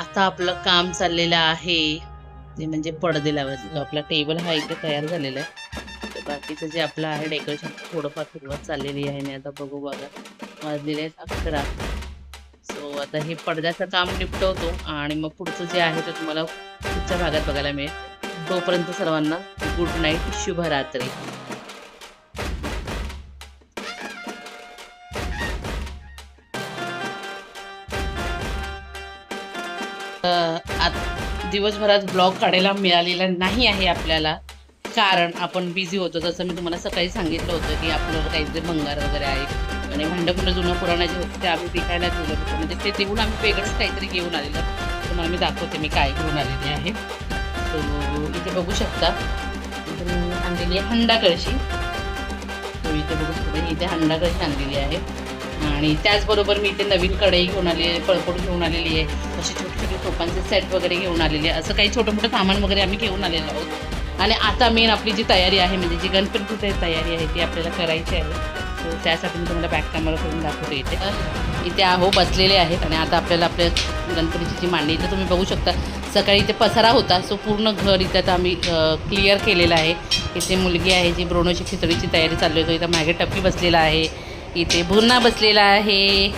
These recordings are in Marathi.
आता आपलं काम चाललेलं आहे. ते म्हणजे पडदे लावायचं जो आपला टेबल हा इथे तयार झालेला आहे. तर बाकीचं जे आपलं आहे डेकोरेशन थोडंफार सुरुवात चाललेली आहे. आणि आता बघू बघा. वाजलेले आहेत अकरा. सो आता हे पडद्याचं काम निपटवतो आणि मग पुढचं जे आहे ते तुम्हाला पुढच्या भागात बघायला मिळेल. तोपर्यंत सर्वांना गुड नाईट शुभरात्री. आत- दिवसभरात ब्लॉग काढायला मिळालेला नाही आहे आपल्याला. कारण आपण बिझी होतो. जसं मी तुम्हाला सकाळी सांगितलं होतं की आपल्याला काहीतरी भंगार वगैरे आहे. आणि भांडकुंड जुनं पुराणाचे होते ते आम्ही विकायला ठेवलं होतं. म्हणजे ते देऊन आम्ही वेगळंच काहीतरी घेऊन आलेलं. तुम्हाला मी दाखवते मी काय घेऊन आलेली आहे. सो इथे बघू शकता. आणलेली आहे हंडा कळशी. तो इथे बघू शकता इथे हंडा कळशी आणलेली आहे. आणि त्याचबरोबर मी इथे नवीन कढई घेऊन आली आहे पळपोड घेऊन आलेली आहे असे छोटे छोटे टोपांचे सेट वगैरे घेऊन आलेले आहे. असं काही छोटं मोठं सामान वगैरे आम्ही घेऊन आलेलो आहोत. आणि आता मेन आपली जी तयारी आहे म्हणजे जी गणपतीची तयारी आहे ती आपल्याला करायची आहे. तर त्यासाठी मी तुम्हाला बॅक कॅमेरा करून दाखवते इथे. इथे आहो बसलेले आहेत. आणि आता आपल्याला आपल्या गणपतीची जी मांडणी इथे तुम्ही बघू शकता. सकाळी इथे पसारा होता सो पूर्ण घर इथं आता आम्ही क्लिअर केलेलं आहे. इथे मुलगी आहे जी ब्रोणोची खिचडीची तयारी चालू आहे. तो इथं मागे टप्पी बसलेला आहे. इथे भुन्ना बसलेला आहे.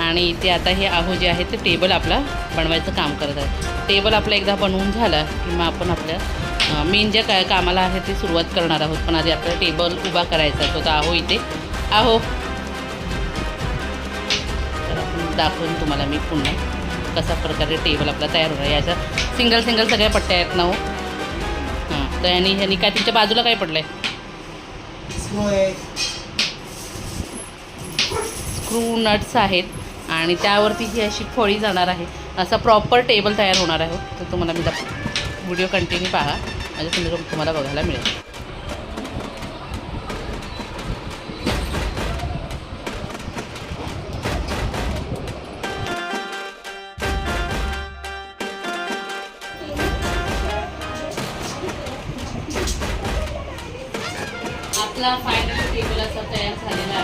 आणि इथे आता हे आहो जे आहे ते टेबल आपला बनवायचं काम करत आहे टेबल आपलं एकदा बनवून झालं की मग आपण आपल्या मेन ज्या काय कामाला आहे ते सुरुवात करणार आहोत. पण आधी आपल्याला टेबल उभा करायचा आहे. तो तर आहो इथे. आहो. तर आपण दाखवून तुम्हाला मी पुन्हा कशा प्रकारे टेबल आपला तयार होणार याच्या सिंगल सिंगल सगळ्या पट्ट्या आहेत ना हो. हां तर ह्यानी ह्यानी काय तुमच्या बाजूला काय पडलं आहे स्क्रू नट्स आहेत आणि त्यावरती ही अशी फळी जाणार आहे. असा प्रॉपर टेबल तयार होणार आहे. तर तुम्हाला मी दाखव व्हिडिओ कंटिन्यू पाहा. म्हणजे तुम्ही तुम्हाला बघायला मिळेल. आपला फायनल टेबल असा तयार झालेला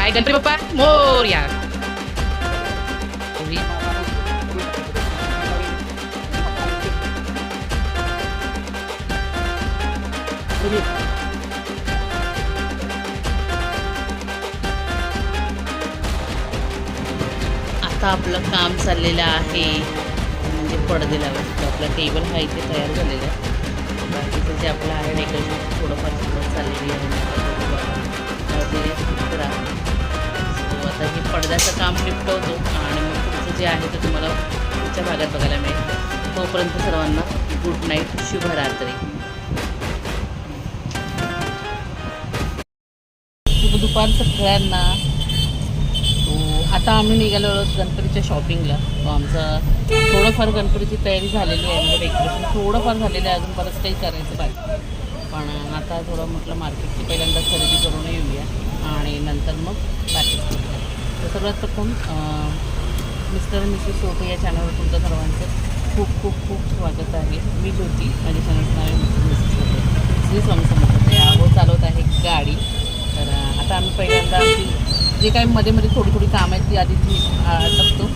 काय गणपती बाप्पा मोरया आता आपलं काम चाललेलं आहे. म्हणजे पडदे लावायचं आपला टेबल हा इथे तयार झालेला आहे. बाकीचं जे आपलं आहे डेकोरेशन थोडंफार सुरुवात चाललेली आहे. असं काम निपटवतो. आणि मग पुढचं जे आहे ते तुम्हाला पुढच्या भागात बघायला मिळेल. तोपर्यंत सर्वांना गुड नाईट शुभरात्री. शुभ दुपार सगळ्यांना आता आम्ही निघालो आहोत गणपतीच्या शॉपिंगला तो आमचा थोडंफार गणपतीची तयारी झालेली आहे म्हणजे डेकोरेशन थोडंफार झालेलं आहे अजून बरंच काही करायचं बाकी. पण आता थोडं म्हटलं मार्केटची पहिल्यांदा खरेदी करून येऊया. आणि नंतर मग बाकी तर सर्वात प्रथम मिस्टर मिसेस सोपे या चॅनलवर तुमचं सर्वांचं खूप खूप खूप स्वागत आहे. मी ज्योती माझ्या चॅनलचं नाव आहे मिस्टर मिसेस सोपे श्री स्वामी समजते आहो चालवत आहे गाडी. तर आता आम्ही पहिल्यांदा आमची जे काही मध्ये मध्ये थोडी थोडी कामं आहेत ती आधी ती टाकतो.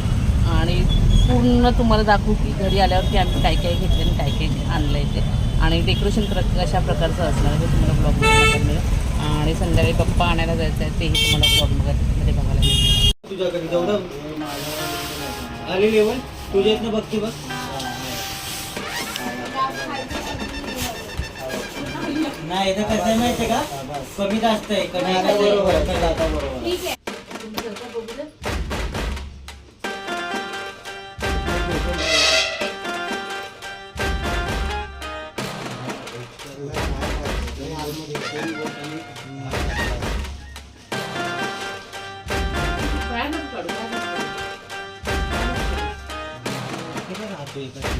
आणि पूर्ण तुम्हाला दाखवू की घरी आल्यावरती आम्ही काय काय घेतलं आणि काय काय आणलं आहे ते. आणि डेकोरेशन प्र कशा प्रकारचं असणार हे तुम्हाला ब्लॉग मिळेल. आणि संध्याकाळी पप्पा आणायला जायचं आहे तेही तुम्हाला ब्लॉगमध्ये बघायला मिळेल तुझ्याकडे जेवढं आली लेवल तुझ्या इथनं बघते बघ. नाही तर कसं आहे माहितीये का? कमी जास्त आहे? कमी I think that's.